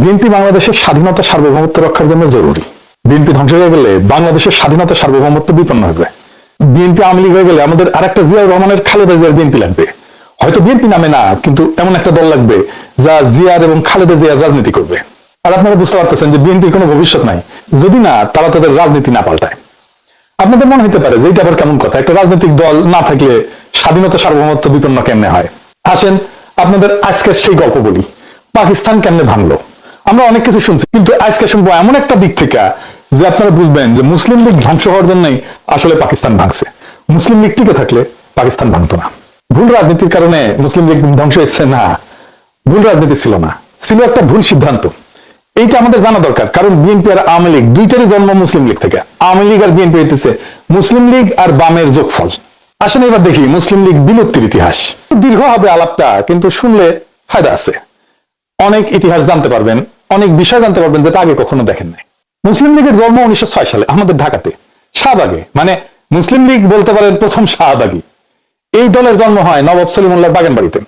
BNP বাংলাদেশের স্বাধীনতা সার্বভৌমত্ব রক্ষার জন্য জরুরি। বিএনপি ধ্বংস হয়ে গেলে বাংলাদেশের স্বাধীনতা সার্বভৌমত্ব বিপন্ন হবে। বিএনপি আওয়ামী লীগ হয়ে গেলে আমাদের আরেকটা জিয়াউর রহমানের খালেদা জিয়ার বিএনপি লাগবে। হয়তো বিএনপি নামে না, কিন্তু এমন একটা দল লাগবে যা জিয়ার এবং খালেদা জিয়ার রাজনীতি করবে। আর আপনারা বুঝতে পারতেছেন যে বিএনপির কোনো ভবিষ্যৎ নাই। যদি না, তারা তাদের রাজনীতি না পাল্টায়। আপনাদের মনে হতে পারে যে এটা আবার কেমন কথা? একটা রাজনৈতিক দল না থাকলে স্বাধীনতা সার্বভৌমত্ব বিপন্ন কেমনে হয়? আসেন আপনাদের আজকের সেই গল্প বলি। পাকিস্তান কেমনে ভাঙলো? আমরা অনেক কিছু শুনছি, কিন্তু আজকে শুনব এমন একটা দিক থেকে যে আপনারা বুঝবেন যে মুসলিম লীগ ধ্বংস হওয়ার জন্যই আসলে পাকিস্তান ভাঙছে। মুসলিম লীগ টিকে থাকলে পাকিস্তান ভাঙতো না। ভুল রাজনীতির কারণে মুসলিম লীগ ধ্বংস হয়েছে না। ভুল রাজনীতি ছিল না। ছিল একটা ভুল সিদ্ধান্ত। এইটা আমাদের জানা দরকার, কারণ বিএনপি আর আওয়ামী লীগ দুইটারই জন্ম মুসলিম লীগ থেকে। আওয়ামী লীগ আর বিএনপি হইতেছে মুসলিম লীগ আর বামের যোগফল। আসেন এবার দেখি মুসলিম লীগ বিলুপ্তির ইতিহাস। দীর্ঘ হবে আলাপটা, কিন্তু শুনলে ফায়দা আছে। অনেক ইতিহাস জানতে পারবেন। অনেক বিষয় জানতে পারবেন যেটা আগে কখনো দেখেন নাই। মুসলিম লীগের জন্ম উনিশশো ছয় সালে আমাদের ঢাকাতে। শাহবাগে মানে মুসলিম লীগ বলতে পারেন প্রথম শাহবাগী। এই দলের জন্ম হয় নবাব সলিমুল্লাহ বাগান বাড়িতে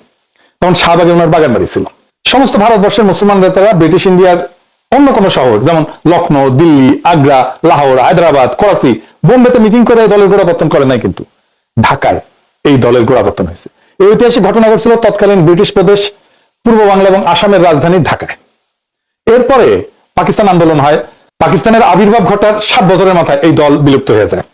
তখন শাহবাগে ওনার বাগান বাড়ি ছিল। সমস্ত ভারতবর্ষের মুসলমান নেতারা ব্রিটিশ ইন্ডিয়ার অন্য কোনো শহর, যেমন লখনৌ দিল্লি, আগ্রা, লাহোর, হায়দ্রাবাদ, করাচি, বোম্বেতে মিটিং করে দলের গোড়াপত্তন করে নাই কিন্তু। ঢাকায় এই দলের গোড়াপত্তন হয়েছে। এই ঐতিহাসিক ঘটনা ঘটছিল তৎকালীন ব্রিটিশ প্রদেশ, পূর্ব বাংলা এবং আসামের রাজধানী ঢাকায়। এরপরে পাকিস্তান আন্দোলন হয়। পাকিস্তানের আবির্ভাব ঘটার সাত বছরের মাথায় এই দল বিলুপ্ত হয়ে যায়।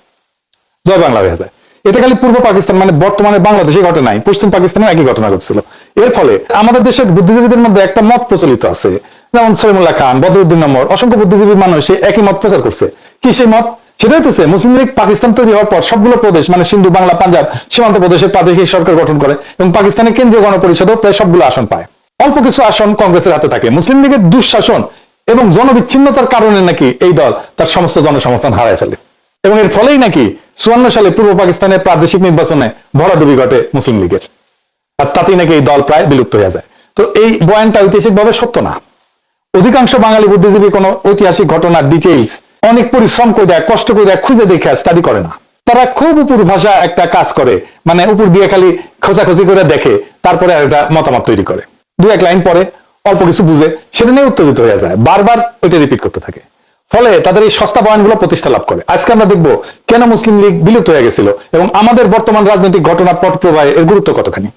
জয় বাংলা হয়ে যায়। এটা খালি পূর্ব পাকিস্তান মানে বর্তমানে বাংলাদেশে ঘটে নাই, পশ্চিম পাকিস্তানে একই ঘটনা ঘটছিল। এর ফলে আমাদের দেশের বুদ্ধিজীবীদের মধ্যে একটা মত প্রচলিত আছে, যেমন সলিমুল্লাহ খান, বদরুদ্দিন নম্বর অসংখ্য বুদ্ধিজীবী মানুষ একই মত প্রচার করছে। কি সেই মত? সেটা হচ্ছে মুসলিম লীগ পাকিস্তান তৈরি হওয়ার পর সবগুলো প্রদেশ মানে সিন্ধু, বাংলা, পাঞ্জাব, সীমান্ত প্রদেশের প্রাদেশিক সরকার গঠন করে এবং পাকিস্তানের কেন্দ্রীয় গণপরিষদও প্রায় সবগুলো আসন পায়। অল্প কিছু আসন কংগ্রেসের হাতে থাকে। মুসলিম লীগের দুঃশাসন এবং জনবিচ্ছিন্নতার কারণে নাকি এই দল তার সমস্ত জনসমর্থন হারায় ফেলে। এবং এর ফলেই নাকি চুয়ান্ন সালে পূর্ব পাকিস্তানের প্রাদেশিক নির্বাচনে ভরাডুবি ঘটে মুসলিম লীগের। আর তাতেই নাকি এই দল প্রায় বিলুপ্ত হয়ে যায়। তো এই বয়ানটা ঐতিহাসিকভাবে সত্য না। অধিকাংশ বাঙালি বুদ্ধিজীবী কোনো ঐতিহাসিক ঘটনার ডিটেইলস অনেক পরিশ্রম করে দেয় কষ্ট করে দেয় খুঁজে দেখে স্টাডি করে না। তারা খুব উপর ভাষা একটা কাজ করে মানে উপর দিয়ে খালি খোঁজাখুঁজি করে দেখে, তারপরে একটা মতামত তৈরি করে। দু এক লাইন পরে অল্প কিছু বুঝে সেটা নিয়ে উত্তেজিত হয়ে যায়, বারবার ওইটা রিপিট করতে থাকে। ফলে তাদের এই সস্তা বয়ানগুলো প্রতিষ্ঠা লাভ করে। আজকে আমরা দেখব কেন মুসলিম লীগ বিলুপ্ত হয়ে গেছিল এবং আমাদের বর্তমান রাজনৈতিক ঘটনা পট প্রবাহে এর গুরুত্ব কতখানি।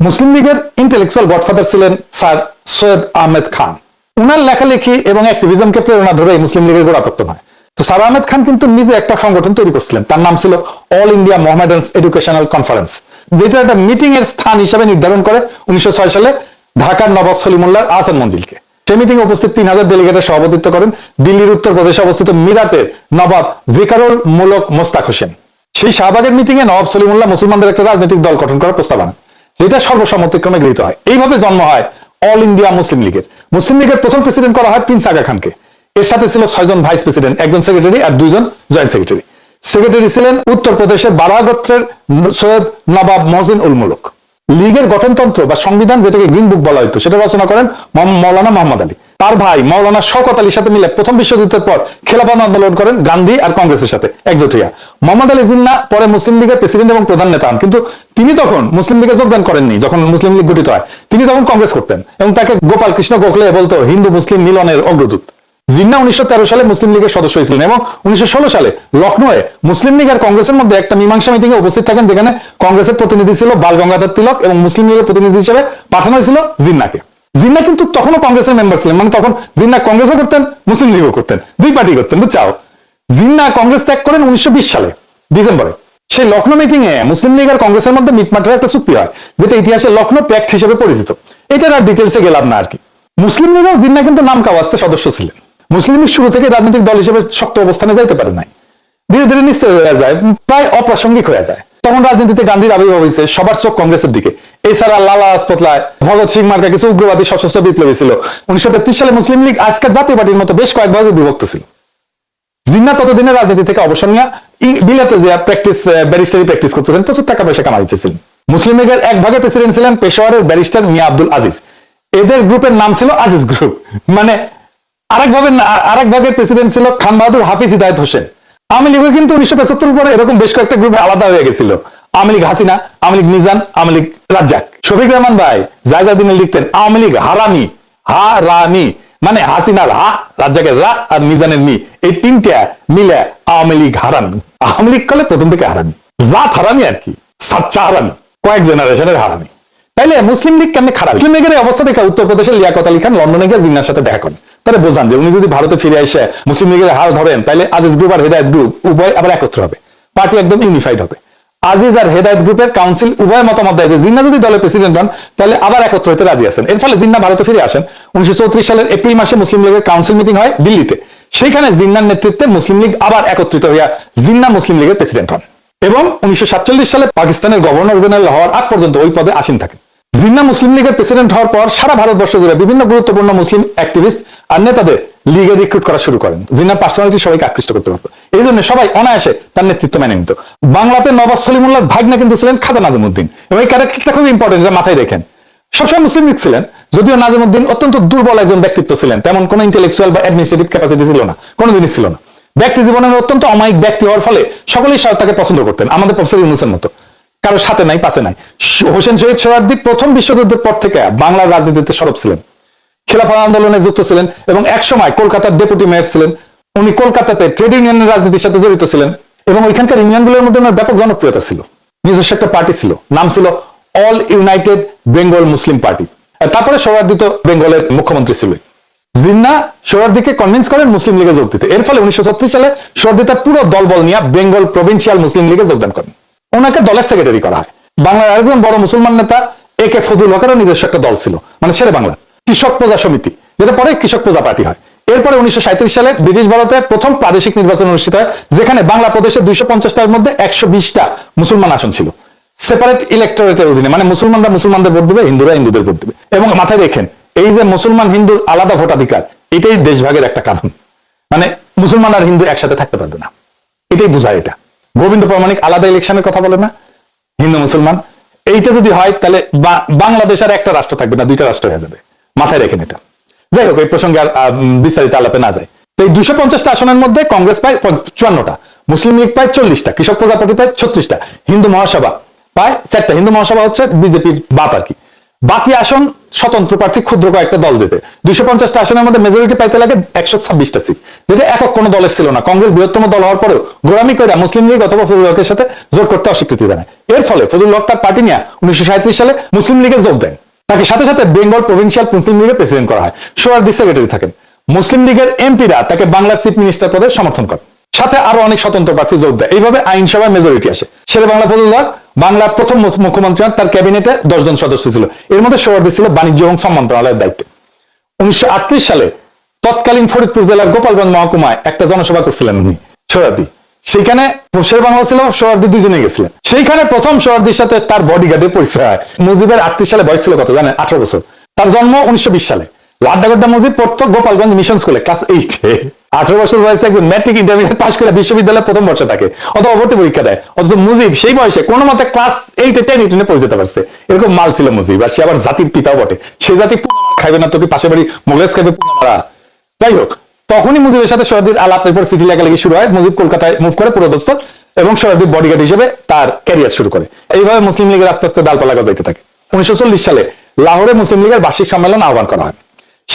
মুসলিম লীগের ইন্টেলেকচুয়াল গডফাদার ছিলেন স্যার সৈয়দ আহমেদ খান। উনার লেখালেখি এবং অ্যাক্টিভিজমকে প্রেরণা ধরে মুসলিম লীগের গোড়াপত্তন হয়। তো স্যার আহমেদ খান কিন্তু নিজে একটা সংগঠন তৈরি করছিলেন। তার নাম ছিল all India Mohammedan educational conference যেটা একটা মিটিং এর স্থান হিসাবে নির্ধারণ করে উনিশশো ছয় সালে ঢাকার নবাব সলিমুল্লাহ আহসান মঞ্জিলকে। সেই মিটিং উপস্থিত তিন হাজার ডেলিগেটের সভাপতিত্ব করেন দিল্লির উত্তর প্রদেশে অবস্থিত মিরাটের নবাব ভিকারুল মুলক মোস্তাক হোসেন। সেই শাহবাগের মিটিং এ নবাব সলিমুল্লাহ মুসলমানদের একটা রাজনৈতিক দল গঠন করার প্রস্তাব আনেন, যেটা সর্বসম্মতিক্রমে গৃহীত হয়। এইভাবে জন্ম হয় অল ইন্ডিয়া মুসলিম লীগের মুসলিম লীগের প্রথম প্রেসিডেন্ট করা হয় প্রিন্স আগা খানকে। এর সাথে ছিল ছয়জন ভাইস প্রেসিডেন্ট, একজন সেক্রেটারি আর দুইজন জয়েন্ট সেক্রেটারি। সেক্রেটারি ছিলেন উত্তর প্রদেশের বারাগত্রের সৈয়দ নবাব মহসিন উল মুলক। লীগের গঠনতন্ত্র বা সংবিধান যেটাকে গ্রিন বুক বলা হতো সেটা রচনা করেন মৌলানা মোহাম্মদ আলী। তার ভাই মৌলানা শওকত আলীর সাথে মিলে প্রথম বিশ্বযুদ্ধের পর খেলাফত আন্দোলন করেন গান্ধী আর কংগ্রেসের সাথে একজোট হইয়া। মোহাম্মদ আলী জিন্না পরে মুসলিম লীগের প্রেসিডেন্ট এবং প্রধান নেতা হন, কিন্তু তিনি তখন মুসলিম লীগে যোগদান করেননি যখন মুসলিম লীগ গঠিত হয়। তিনি তখন কংগ্রেস করতেন এবং তাকে গোপাল কৃষ্ণ গোখলে বলতো হিন্দু মুসলিম মিলনের অগ্রদূত। জিন্না উনিশশো তেরো সালে মুসলিম লীগের সদস্য হয়েছিলেন এবং উনিশশো ষোলো সালে লখনৌয়ে মুসলিম লীগ আর কংগ্রেসের মধ্যে একটা মীমাংসা মিটিং এ উপস্থিত থাকেন, যেখানে কংগ্রেসের প্রতিনিধি ছিল বাল গঙ্গাধর তিলক এবং মুসলিম লীগের প্রতিনিধি হিসেবে পাঠানো হয়েছিল জিন্নাকে। জিন্না কিন্তু তখনও কংগ্রেসের মেম্বার ছিলেন মানে তখন জিন্না কংগ্রেসও করতেন, মুসলিম লীগও করতেন। দুই পার্টি করতেন, বুঝছাও? জিন্না কংগ্রেস ত্যাগ করেন উনিশশো বিশ সালে, ডিসেম্বরে। সেই লখনৌ মিটিং এ মুসলিম লীগ আর কংগ্রেসের মধ্যে মিটমাটের একটা চুক্তি হয়, যেটা ইতিহাসে লখনৌ প্যাক্ট হিসেবে পরিচিত। এটার আর ডিটেলসে গেলাম না আর কি। মুসলিম লীগও জিন্না কিন্তু নাম কাওয়াস্তে সদস্য ছিলেন। মুসলিম শুরু থেকে রাজনৈতিক দল হিসেবে শক্ত অবস্থানে যাইতে পারে নাই। ধীরে ধীরে নিস্তেজ হয়ে যায়, প্রায় অপ্রাসঙ্গিক হয়ে যায়। তখন রাজনীতিতে গান্ধীর আবির্ভাব হয়েছে সবার চোখ কংগ্রেসের দিকে। এছাড়া লালা রায় ভগৎ সিং মার্কা কিছু উগ্রবাদী সশস্ত্র বিপ্লবী ছিল। উনিশশো সালে মুসলিম লীগ আজকের জাতীয় পার্টির মতো বেশ কয়েক ভাগে বিভক্ত ছিল। জিন্না ততদিনে রাজনীতি থেকে অবসর নিয়ে বিলাতে যে প্র্যাকটিস ব্যারিস্টারি প্র্যাকটিস করতেছেন, প্রচুর টাকা পয়সা কামাইতেছিলেন মুসলিম লীগের এক ভাগে প্রেসিডেন্ট ছিলেন পেশোয়ারের ব্যারিস্টার মিয়া আব্দুল আজিজ। এদের গ্রুপের নাম ছিল আজিজ গ্রুপ মানে আরেক ভাবে আরেক ভাগের প্রেসিডেন্ট ছিল খান বাহাদুর হাফিজ হিদায়ত হোসেন। আওয়ামী লীগও কিন্তু উনিশশো পঁচাত্তর পরে এরকম বেশ কয়েকটা গ্রুপে আলাদা হয়ে গেছিল। আওয়ামী লীগ হাসিনা, আওয়ামী লীগ মিজান, আওয়ামী লীগ রাজ্জাক। শফিক রহমান ভাই, জায়জা দিনে লিখতেন, আওয়ামী লীগ হারামি হা রামি মানে হাসিনার হা, রাজ্জাকের রা আর মিজানের মি। এই তিনটা মিলে আওয়ামী লীগ হারামি। আওয়ামী লীগ করলে প্রথম থেকে হারামি। জাত হারামি আর কি, সাচ্চা হারামি, কয়েক জেনারেশনের হারামি। তাইলে মুসলিম লীগ কেমনে খারাপ? মুসলিম লীগের অবস্থা দেখে উত্তরপ্রদেশের লিয়াকত আলী খান লন্ডনে গিয়ে জিন্নার সাথে দেখা করেন। তাহলে বোঝান যে উনি যদি ভারতে ফিরে এসে মুসলিম লীগের হাল ধরেন তাহলে আজিজ গ্রুপ আর হেদায়ত গ্রুপ উভয় আবার একত্র হবে। পার্টি একদম ইউনিফাইড হবে। আজিজ আর হেদায়ত গ্রুপের কাউন্সিল উভয় মতামত দেয় যে জিন্না যদি দলের প্রেসিডেন্ট হন, তাহলে আবার একত্র হতে রাজি আছেন। এর ফলে জিন্না ভারতে ফিরে আসেন। উনিশশো চৌত্রিশ সালের এপ্রিল মাসে মুসলিম লীগের কাউন্সিল মিটিং হয় দিল্লিতে। সেখানে জিন্নার নেতৃত্বে মুসলিম লীগ আবার একত্রিত হইয়া জিন্না মুসলিম লীগের প্রেসিডেন্ট হন। এবং উনিশশো সাতচল্লিশ সালে পাকিস্তানের গভর্নর জেনারেল হওয়ার আগ পর্যন্ত ওই পদে আসীন থাকেন। জিন্না মুসলিম লীগের প্রেসিডেন্ট হওয়ার পর সারা ভারতবর্ষ জুড়ে বিভিন্ন গুরুত্বপূর্ণ মুসলিম অ্যাক্টিভিস্ট আর নেতাদের লীগে রিক্রুট করা শুরু করেন। জিন্নার পার্সোনালিটি সবাইকে আকৃষ্ট করতে পারতো। এই জন্য সবাই অনায়াসে তার নেতৃত্ব মেনে নিত। বাংলাতে নবাব সলিমুল্লাহ ভাগনা কিন্তু ছিলেন খাজা নাজিমুদ্দিন এবং এই ক্যারেক্টারটা খুব ইম্পর্টেন্ট এটা মাথায় রেখেন। সবসময় মুসলিম লীগ ছিলেন, যদিও নাজিমুদ্দিন অত্যন্ত দুর্বল একজন ব্যক্তিত্ব ছিলেন, তেমন কোনো ইন্টেলেকচুয়াল বা অ্যাডমিনিস্ট্রেটিভ ক্যাপাসিটি ছিল না কোনো জিনিস ছিল না। ব্যক্তি জীবনের অত্যন্ত অমায়িক ব্যক্তি হওয়ার ফলে সকলেই তাকে পছন্দ করতেন, আমাদের প্রফেসর ইউনুসের মতো। কারোর সাথে নাই, পাশে নাই। হোসেন শহীদ সোহরাদ্দি প্রথম বিশ্বযুদ্ধের পর থেকে বাংলার রাজনীতিতে সরব ছিলেন। খেলাফত আন্দোলনে যুক্ত ছিলেন এবং একসময় কলকাতার ডেপুটি মেয়র ছিলেন। উনি কলকাতাতে ট্রেড ইউনিয়নের রাজনীতির সাথে জড়িত ছিলেন এবং ওইখানকার ইউনিয়নগুলোর মধ্যে ওনার ব্যাপক জনপ্রিয়তা ছিল। নিজস্ব একটা পার্টি ছিল। নাম ছিল all united Bengal Muslim party. তারপরে সোহরাদ্দি তো বেঙ্গলের মুখ্যমন্ত্রী ছিলেন জিন্না সোহরাদ্দিকে কনভিন্স করেন মুসলিম লীগে যোগ দিতে। এর ফলে উনিশশো ছত্রিশ সালে সোহরাদ্দি তার পুরো দলবল নিয়ে বেঙ্গল প্রভিন্সিয়াল মুসলিম লীগে যোগদান করেন। ওনাকে দলের সেক্রেটারি করা হয়। বাংলার আরেকজন বড় মুসলমান নেতা, এ কে ফজুল হকেরও নিজস্ব একটা দল ছিল মানে শেরে বাংলা, কৃষক প্রজা সমিতি, যেটা পরে কৃষক প্রজা পার্টি হয়। এরপরে উনিশশো সালে ব্রিটিশ ভারতে প্রথম প্রাদেশিক নির্বাচন অনুষ্ঠিত হয়, যেখানে বাংলা প্রদেশে দুইশো পঞ্চাশটার মধ্যে একশো বিশটা মুসলমান আসন ছিল। সেপারেট ইলেকটোরেটের অধীনে মানে মুসলমানরা মুসলমানদের ভোট দেবে, হিন্দুরা হিন্দুদের ভোট দেবে। এবং মাথায় রেখেন, এই যে মুসলমান হিন্দুর আলাদা ভোটাধিকার, এটাই দেশভাগের একটা কারণ। মানে মুসলমান আর হিন্দু একসাথে থাকতে পারবে না। এটাই বোঝায় এটা। গোবিন্দ প্রামাণিক আলাদা ইলেকশনের কথা বলে না? হিন্দু, মুসলমান? এইটা যদি হয়, তাহলে বাংলাদেশ আর একটা রাষ্ট্র থাকবে না, দুইটা রাষ্ট্র হয়ে যাবে। মাথায় রেখেন এটা। যাই হোক, এই প্রসঙ্গে আর বিস্তারিত আলাপে না যায় তো এই দুশো পঞ্চাশটা আসনের মধ্যে কংগ্রেস পায় চুয়ান্নটা, মুসলিম লীগ পায় চল্লিশটা, কৃষক প্রজাপতি পায় ছত্রিশটা, হিন্দু মহাসভা পায় চারটা। হিন্দু মহাসভা হচ্ছে বিজেপির বাপ আর কি। বাকি আসন স্বতন্ত্র প্রার্থী ক্ষুদ্র কয়েকটা দল যেতে দুইশো পঞ্চাশটা আসনের মধ্যে মেজরিটি পাইতে লাগে একশো ছাব্বিশটা সিট যেটা একক কোনো দলের ছিল না। কংগ্রেস বৃহত্তম দল হওয়ার পরেও গোড়ামি করে মুসলিম লীগ অথবা ফজল হকের সাথে জোট করতে অস্বীকৃতি জানায়। এর ফলে ফজল হক তার পার্টি নিয়ে উনিশশো সালে মুসলিম লীগে যোগ দেন। তাকে সাথে সাথে বেঙ্গল প্রভিন্সিয়াল মুসলিম লীগের প্রেসিডেন্ট করা হয়। সোয়ার্দি সেক্রেটারি থাকেন। মুসলিম লীগের এমপিরা তাকে বাংলার চিফ মিনিস্টার পদে সমর্থন করে সাথে আরও অনেক স্বতন্ত্র প্রার্থী যোগ দেয়। এইভাবে আইনসভায় মেজরিটি আসে। শেরে বাংলা ফজলুল্লাহ বাংলার প্রথম মুখ- মুখ্যমন্ত্রী তার ক্যাবিনেটে দশজন সদস্য ছিল। এর মধ্যে সোয়ার্দি ছিল বাণিজ্য এবং শ্রম মন্ত্রণালয়ের দায়িত্বে। উনিশশো সালে তৎকালীন ফরিদপুর জেলার গোপালগঞ্জ মহকুমায় একটা জনসভা করছিলেন উনি সোহরাদি সেখানে শের বাংলা ছিল সোহরাদি দুজনে গেছিলেন। সেইখানে প্রথম সোহরাদির সাথে তার বডিগার্ডের পরিচয় হয়। মুজিবের আটত্রিশ সালে বয়স ছিল কত জানেন? আঠারো বছর। তার জন্ম উনিশশো বিশ সালে। লাড্ডাগড্ডা মুজিব পড়তো গোপালগঞ্জ মিশন স্কুলে ক্লাস এইটে আঠারো বছর বয়সে একজন ম্যাট্রিক ইন্টারমিডিয়েট পাশ করে বিশ্ববিদ্যালয়ে প্রথম বর্ষে থাকে অথবা পরীক্ষা দেয়। অথচ মুজিব সেই বয়সে কোনো মতে ক্লাস এইটে টেন ইটেনে পৌঁছে যেতে পারছে। এরকম মাল ছিল মুজিব, আর সে আবার জাতির পিতাও বটে। সে জাতি খাইবে না তোকে পাশে বাড়ি খাইবে মারা। যাই হোক, তখনই মুজিবের সাথে সরদির আলাপ, এরপর সিটি লেখালেখি শুরু হয়। মুজিব কলকাতায় মুভ করে পুরোদস্ত এবং সরদির বডিগার্ড হিসেবে তার ক্যারিয়ার শুরু করে। এইভাবে মুসলিম লীগের আস্তে আস্তে ডালপালা গজাইতে থাকে। উনিশশো চল্লিশ সালে লাহোরে মুসলিম লীগের বার্ষিক সম্মেলন আহ্বান করা হয়।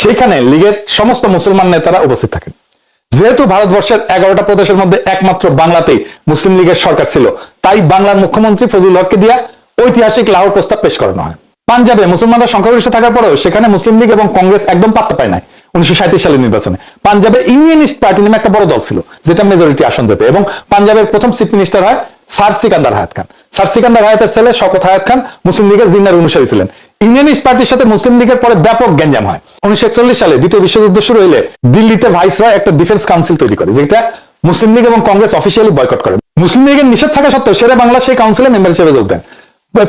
সেখানে লীগের সমস্ত মুসলমান নেতারা উপস্থিত থাকেন। যেহেতু ভারতবর্ষের এগারোটা প্রদেশের মধ্যে একমাত্র বাংলাতেই মুসলিম লীগের সরকার ছিল, তাই বাংলার মুখ্যমন্ত্রী ফজল হককে দিয়া ঐতিহাসিক লাহোর প্রস্তাব পেশ করানো হয়। পাঞ্জাবে মুসলমানরা সংখ্যাগরিষ্ঠ থাকার পরেও সেখানে মুসলিম লীগ এবং কংগ্রেস একদম পাত্তা পায় নাই উনিশশো সালের নির্বাচনে। পাঞ্জাবে ইউনিয়নিস্ট পার্টি নামে একটা বড় দল ছিল, যেটা মেজরিটি আসন যেতে এবং পাঞ্জাবের প্রথম চিফ মিনিস্টার হয় সার সিকান্দার হায়াত খান। সার সিকান্দার হায়াতের ছেলে শকত হায়াত খান মুসলিম লীগের জিন্নার অনুসারী ছিলেন। ইউনিয়নিস্ট পার্টির সাথে মুসলিম লীগের পরে ব্যাপক গ্যাঞ্জাম হয়। উনিশশো সালে দ্বিতীয় বিশ্বযুদ্ধ শুরু হলে দিল্লিতে ভাইসরয় একটা ডিফেন্স কাউন্সিল তৈরি করে, যেটা মুসলিম লীগ এবং কংগ্রেস অফিসিয়ালি বয়কট করে। মুসলিম লীগের নিষেধ থাকা সত্ত্বেও সেরে বাংলা সেই কাউন্সিলে মেম্বার হিসেবে যোগ দেন।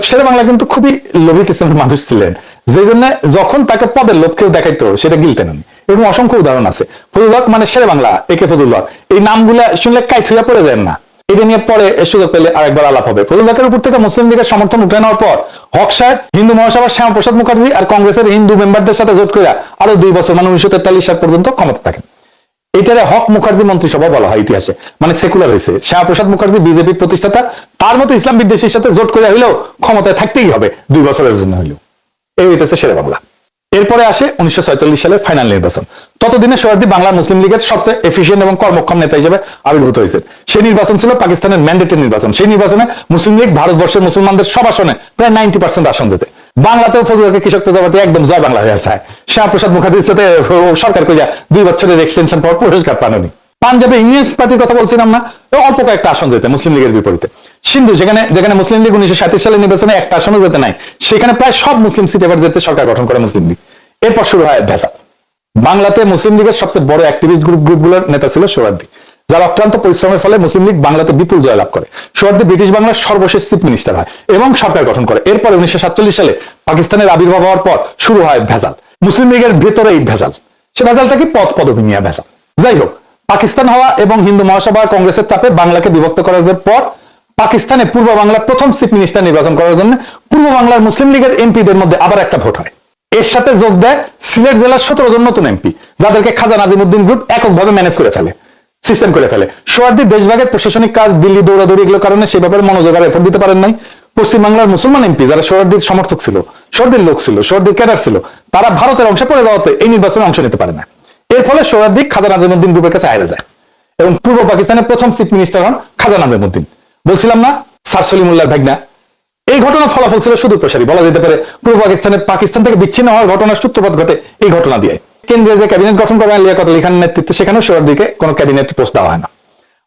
শেরে বাংলা কিন্তু খুবই লোভী কিসিমের মানুষ ছিলেন। যে জন্য যখন তাকে পদের লোভ কেউ দেখাইতো, সেটা গিলতেন উনি। এরকম অসংখ্য উদাহরণ আছে। ফজল হক মানে শেরে বাংলা একে ফজল হক। এই নামগুলা শুনলে কাই থুইয়া পড়ে যায় না। এটা নিয়ে পরে সুযোগ পেলে আরেকবার আলাপ হবে। ফজল উপর থেকে মুসলিম লীগের সমর্থন উঠে নেওয়ার পর হক সাহেব, হিন্দু মহাসভার মুখার্জি আর কংগ্রেসের হিন্দু মেম্বারদের সাথে জোট করে আরও দুই বছর মানে উনিশশো তেতাল্লিশ সাল পর্যন্ত ক্ষমতা থাকেন। এটারে হক মুখার্জি মন্ত্রিসভা বলা হয় ইতিহাসে মানে সেকুলার হয়েছে শ্যামাপ্রসাদ মুখার্জি বিজেপির প্রতিষ্ঠাতা, তার মতো ইসলাম বিদ্বেষীর সাথে জোট করে হইলেও ক্ষমতায় থাকতেই হবে, দুই বছরের জন্য হইলেও। এই হইতেছে বাংলা এরপরে আসে উনিশশো সালের ফাইনাল নির্বাচন। ততদিনে সোহার্দি বাংলা মুসলিম লীগের সবচেয়ে এফিসিয়েন্ট এবং কর্মক্ষম নেতা হিসেবে আবির্ভূত হয়েছে। সেই নির্বাচন ছিল পাকিস্তানের ম্যান্ডেটের নির্বাচন। সেই নির্বাচনে মুসলিম লীগ ভারতবর্ষের মুসলমানদের সব আসনে প্রায় নাইনটি পার্সেন্ট আসন যেতে বাংলাতেও ফজলকে কৃষক প্রজাপতি একদম জয় বাংলা হয়ে আছে। শ্যামপ্রসাদ মুখার্জির সাথে সরকার কইয়া দুই বছরের এক্সটেনশন পর পুরস্কার পাননি। পাঞ্জাবে ইংলিশ পার্টির কথা বলছিলাম না অল্প কয়েকটা আসন যেতে মুসলিম লীগের বিপরীতে। সিন্ধু, যেখানে যেখানে মুসলিম লীগ উনিশশো সাঁত্রিশ সালের নির্বাচনে একটা আসনও যেতে নাই, সেখানে প্রায় সব মুসলিম সিট এবার যেতে সরকার গঠন করে মুসলিম লীগ। এরপর শুরু হয় ভেসা। বাংলাতে মুসলিম লীগের সবচেয়ে বড় অ্যাক্টিভিস্ট গ্রুপ গ্রুপগুলোর নেতা ছিল সোহার্দি, যার অক্লান্ত পরিশ্রমের ফলে মুসলিম লীগ বাংলাতে বিপুল জয়লাভ করে। সোহার্দি ব্রিটিশ বাংলার সর্বশেষ চিফ মিনিস্টার হয় এবং সরকার গঠন করে। এরপরে উনিশশো সালে পাকিস্তানের আবির্ভাব হওয়ার পর শুরু হয় ভেজাল। মুসলিম লীগের ভেতরে এই ভেজাল। সে ভেজালটা কি পদ পদবি নিয়ে ভেজাল? যাই হোক, পাকিস্তান হওয়া এবং হিন্দু মহাসভা কংগ্রেসের চাপে বাংলাকে বিভক্ত করার পর পাকিস্তানে পূর্ব বাংলার প্রথম চিফ মিনিস্টার নির্বাচন করার জন্য পূর্ব বাংলার মুসলিম লীগের এমপিদের মধ্যে আবার একটা ভোট হয়। এর সাথে যোগ দেয় সিলেট জেলার সতেরো জন নতুন এমপি, যাদেরকে খাজা নাজিমুদ্দিন গ্রুপ এককভাবে ম্যানেজ করে ফেলে সিস্টেম করে ফেলে। সোয়ার্দি দেশভাগের প্রশাসনিক কাজ, দিল্লি দৌড়াদৌড়ি এগুলো কারণে সে ব্যাপারে মনোযোগ আর এফোর্ট দিতে পারেন নাই। পশ্চিমবাংলার মুসলমান এমপি যারা সোয়ার্দির সমর্থক ছিল, সোয়ার্দির লোক ছিল, সোয়ার্দির ক্যাডার ছিল, তারা ভারতের অংশে পড়ে যাওয়াতে এই নির্বাচনে অংশ নিতে পারে না। এর ফলে সোয়ার্দি খাজা নাজিমুদ্দিন গ্রুপের কাছে হারে যায় এবং পূর্ব পাকিস্তানের প্রথম চিফ মিনিস্টার হন খাজা নাজিমুদ্দিন। বলছিলাম না? সার সলিমুল্লাহ ভাগনা। এই ঘটনার ফলাফল ছিল শুধু প্রসারী। বলা যেতে পারে, পূর্ব পাকিস্তানের পাকিস্তান থেকে বিচ্ছিন্ন হওয়ার ঘটনার সূত্রপাত ঘটে এই ঘটনা দিয়ে। কেন্দ্রীয় যে ক্যাবিনেট গঠন করা হয়, লিয়াকত আলী খানের নেতৃত্বে, সেখানেও সোয়ার দিকে কোনো ক্যাবিনেট পোস্ট দেওয়া হয় না।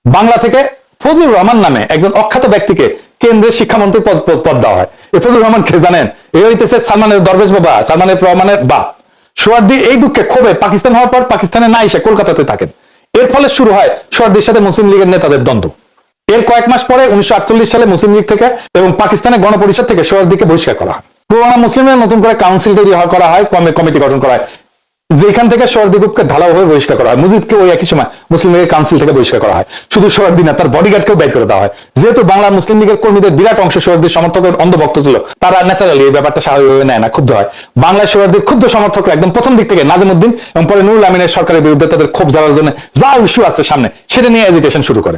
বাংলা থেকে ফজলুর রহমান নামে একজন অখ্যাত ব্যক্তিকে কেন্দ্রের শিক্ষামন্ত্রী পদ, পদ- দেওয়া হয়। এই ফজলুর রহমান কে জানেন? এই হইতেছে সালমানের দরবেশ বাবা, সালমানের রহমানের বাপ সোয়ার্দি এই দুঃখে ক্ষোভে পাকিস্তান হওয়ার পর পাকিস্তানে না এসে কলকাতাতে থাকেন। এর ফলে শুরু হয় সোয়ার্দির সাথে মুসলিম লীগের নেতাদের দ্বন্দ্ব। এর কয়েক মাস পরে উনিশশো আটচল্লিশ সালে মুসলিম লীগ থেকে এবং পাকিস্তানের গণপরিষদ থেকে সোয়ার্দিকে বহিষ্কার করা হয়। পুরানা মুসলিমের নতুন করে কাউন্সিল তৈরি করা হয়, কমে- কমিটি গঠন করা হয়। যেখান থেকে সোয়ার্দি গ্রুপকে ঢালাওভাবে বহিষ্কার করা হয়। মুজিবকে ওই একই সময় মুসলিম লীগের কাউন্সিল থেকে বহিষ্কার করা হয়। শুধু সোয়ার্দি না, তার বডিগার্ডকেও বের করে দেওয়া হয়। যেহেতু বাংলা মুসলিম লীগের কর্মীদের বিরাট অংশ সোয়ার্দির সমর্থকের অন্ধভক্ত ছিল, তারা ন্যাচারালি এই ব্যাপারটা স্বাভাবিকভাবে নেয় না, ক্ষুব্ধ হয়। বাংলায় সোয়ার্দির ক্ষুব্ধ সমর্থকরা একদম প্রথম দিক থেকে নাজিমুদ্দিন এবং পরে নুরুল আমিনের সরকারের বিরুদ্ধে তাদের ক্ষোভ জ্বালার জন্য যা ইস্যু আছে সামনে, সেটা নিয়ে এজিটেশন শুরু করে।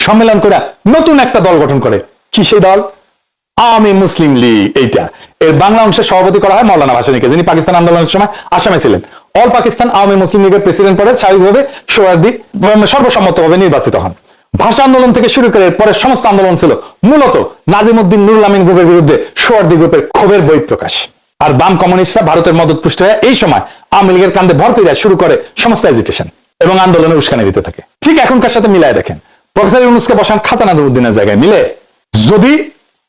সম্মেলন করে নতুন একটা দল গঠন করে। কি সেই দল? আওয়ামী মুসলিম লীগ, এইটা। এর বাংলা অংশের সভাপতি করা হয় মৌলানা ভাসানীকে যিনি পাকিস্তান আন্দোলনের সময় আসামে ছিলেন। অল পাকিস্তান আওয়ামী মুসলিম লীগের প্রেসিডেন্ট পদে স্বাভাবিকভাবে সোহরাদি সর্বসম্মতভাবে নির্বাচিত হন। ভাষা আন্দোলন থেকে শুরু করে পরে সমস্ত আন্দোলন ছিল মূলত নাজিমুদ্দিন নুরুল আমিন গ্রুপের বিরুদ্ধে সোহরাদি গ্রুপের ক্ষোভের বই প্রকাশ। আর বাম কমিউনিস্টরা ভারতের মদত পুষ্ট হয়ে এই সময় আওয়ামী লীগের কান্দে ভর করে শুরু করে সমস্ত এজিটেশন এবং আন্দোলনের উস্কানি দিতে থাকে। ঠিক এখনকার সাথে মিলায় দেখেন। প্রফেসর ইউনুসকে বসান খাজা নাজিমুদ্দিনের জায়গায় মিলে। যদি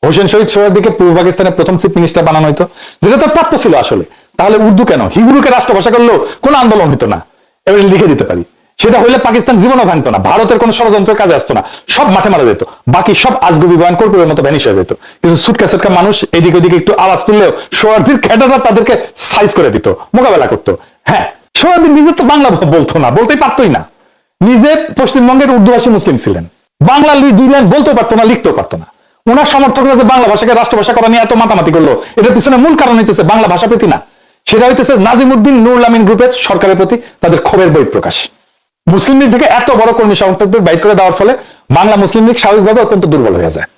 হোসেন শহীদ সোহরাদিকে পূর্ব পাকিস্তানের প্রথম চিফ মিনিস্টার বানানো হতো যেটা তার প্রাপ্য ছিল আসলে, তাহলে উর্দু কেন? হিব্রুকে রাষ্ট্রভাষা করলেও কোনো আন্দোলন হতো না। এবার লিখে দিতে পারি। সেটা হইলে পাকিস্তান জীবনও ভাঙতো না, ভারতের কোনো ষড়যন্ত্রের কাজে আসতো না, সব মাঠে মারা যেত, বাকি সব আজগুবি বয়ান কর্পূরের মতো ভ্যানিশ হয়ে যেত। কিন্তু সুটকা সুটকা মানুষ এদিক ওদিকে একটু আওয়াজ তুললেও সোহার্দির খেটাটা তাদেরকে সাইজ করে দিত, মোকাবেলা করতো। হ্যাঁ সোহার্দিন নিজে তো বাংলা বলতো না, বলতেই পারতোই না। নিজে পশ্চিমবঙ্গের উর্দুভাষী মুসলিম ছিলেন। বাংলা দুই লাইন বলতেও পারতো না, লিখতেও পারতো না। ওনার সমর্থকরা যে বাংলা ভাষাকে রাষ্ট্রভাষা করা নিয়ে এত মাতামাতি করল, এটার পিছনে মূল কারণ হইতেছে বাংলা ভাষা প্রতি না। সেটা হইতেছে নাজিমুদ্দিন নুরুল আমিন গ্রুপের সরকারের প্রতি তাদের ক্ষোভের বই প্রকাশ মুসলিম লীগ থেকে এত বড় কর্মী সমর্থকদের বাইর করে দেওয়ার ফলে বাংলা মুসলিম লীগ স্বাভাবিকভাবে অত্যন্ত দুর্বল হয়ে যায়।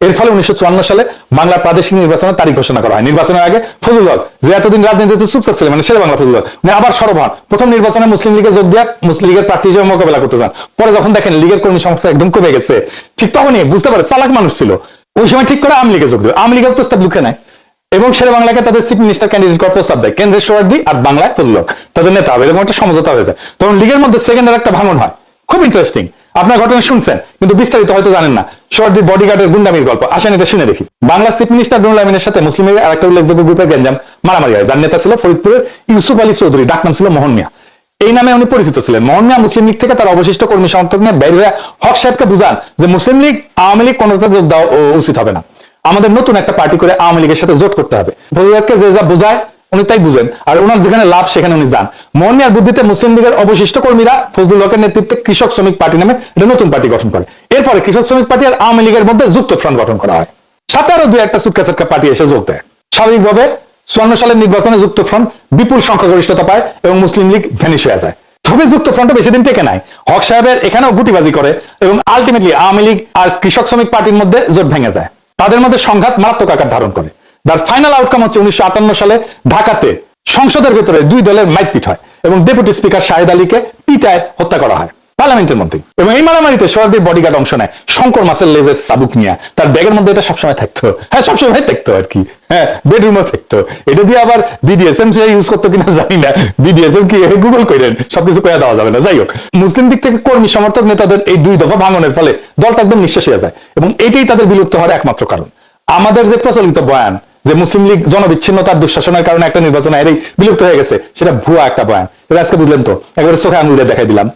এর ফলে উনিশশো চুয়ান্ন সালে বাংলার প্রাদেশিক নির্বাচনের তারিখ ঘোষণা করা হয়। নির্বাচনের আগে ফজলুল হক, যে এতদিন রাজনীতিতে চুপচাপ ছিলেন মানে শেরে বাংলা ফজলুল হক, উনি আবার সরব হন। প্রথম নির্বাচনে মুসলিম লীগে যোগ দিয়ে মুসলিম লীগের প্রার্থী হিসেবে মোকাবেলা করতে চান পরে যখন দেখেন লীগের কর্মী সংস্থা একদম কমে গেছে, ঠিক তখনই বুঝতে পারে চালাক মানুষ ছিল। ওই সময় ঠিক করে আওয়ামী লীগে যোগ দেবে আওয়ামী লীগের প্রস্তাব লুকে নেয় এবং শেরে বাংলাকে তাদের চিফ মিনিস্টার ক্যান্ডিডেট করার প্রস্তাব দেয়। কেন্দ্রের সোয়ার্দি আর বাংলায় ফজলুল হক, তাদের নেতা হবে এবং একটা সমঝোতা হয়ে যায়। তখন লীগের মধ্যে সেকেন্ডের একটা ভাঙন হয়। খুব ইন্টারেস্টিং আপনার ঘটনা শুনছেন, কিন্তু বিস্তারিত হয়তো জানেন না। শর্দি বডিগার্ডের গুন্ডামির গল্প। আসেন এটা শুনে দেখি। বাংলা চিফ মিনিস্টার নুরুল আমিনের সাথে মুসলিম লীগের আরেকটা উল্লেখযোগ্য গ্রুপের গেঞ্জাম মারামারি হয়। যার নেতা ছিল ফরিদপুরের ইউসুফ আলী চৌধুরী, ডাক নাম ছিল মোহন মিয়া। এই নামে উনি পরিচিত ছিলেন। মোহন মিয়া মুসলিম লীগ থেকে তার অবশিষ্ট কর্মী সমর্থক নিয়ে বের হয়ে হক সাহেবকে বুঝান যে মুসলিম লীগ আওয়ামী লীগ কোনোটাতে যোগ দেওয়া উচিত হবে না। আমাদের নতুন একটা পার্টি করে আওয়ামী লীগের সাথে জোট করতে হবে। ফজলুলকে যে যা বোঝায় উনি তাই বুঝেন। আর ওনার যেখানে লাভ, সেখানে উনি যান। মোহন মিয়ার বুদ্ধিতে মুসলিম লীগের অবশিষ্ট কর্মীরা ফজলুল হকের নেতৃত্বে কৃষক শ্রমিক পার্টি নামে একটা নতুন পার্টি গঠন করে। এরপরে কৃষক শ্রমিক পার্টি আর আওয়ামী লীগের মধ্যে যুক্ত ফ্রন্ট গঠন করা হয়। সাথে আরও দুই একটা সুটকা সুটকা পার্টি এসে যোগ দেয়। স্বাভাবিকভাবে চুয়ান্ন সালের নির্বাচনে যুক্ত ফ্রন্ট বিপুল সংখ্যাগরিষ্ঠতা পায় এবং মুসলিম লীগ ভ্যানিশ হয়ে যায়। তবে যুক্ত ফ্রন্টে বেশি দিন টেকে নাই। হক সাহেবের এখানেও গুটিবাজি করে এবং আলটিমেটলি আওয়ামী লীগ আর কৃষক শ্রমিক পার্টির মধ্যে জোট ভেঙে যায়। তাদের মধ্যে সংঘাত মারাত্মক আকার ধারণ করে। তার ফাইনাল আউটকাম হচ্ছে উনিশশো আটান্ন সালে ঢাকাতে সংসদের ভেতরে দুই দলের মাইকপিট হয় এবং ডেপুটি স্পিকার শাহেদ আলীকে পিটায় হত্যা করা হয় পার্লামেন্টের মধ্যে এবং এই মারামারিতে সোহার্দির বডিগার্ড অংশ নেয় শঙ্কর মাসের লেজের সাবুক নিয়ে। তার ব্যাগের মধ্যে এটা সবসময় থাকতো। হ্যাঁ সবসময় থাকতো আর কি। হ্যাঁ বেডরুমও থাকতো। এটা দিয়ে আবার বিডিএসএম সে ইউজ করতো কিনা জানি না। বিডিএসএম কি গুগল করেন সবকিছু কয়ে দেওয়া যাবে না। যাই হোক, মুসলিম দিক থেকে কর্মী, সমর্থক নেতাদের এই দুই দফা ভাঙনের ফলে দলটা একদম নিঃশেষ হয়ে যায়। এবং এটাই তাদের বিলুপ্ত হওয়ার একমাত্র কারণ। আমাদের যে প্রচলিত বয়ান যে মুসলিম লীগ জনবিচ্ছিন্নতার দুঃশাসনের কারণে একটা নির্বাচন এরই বিলুপ্ত হয়ে গেছে, সেটা ভুয়া একটা বয়ান। এটা আজকে বুঝলেন তো, একবার চোখে আঙুল দেখাই দিলাম।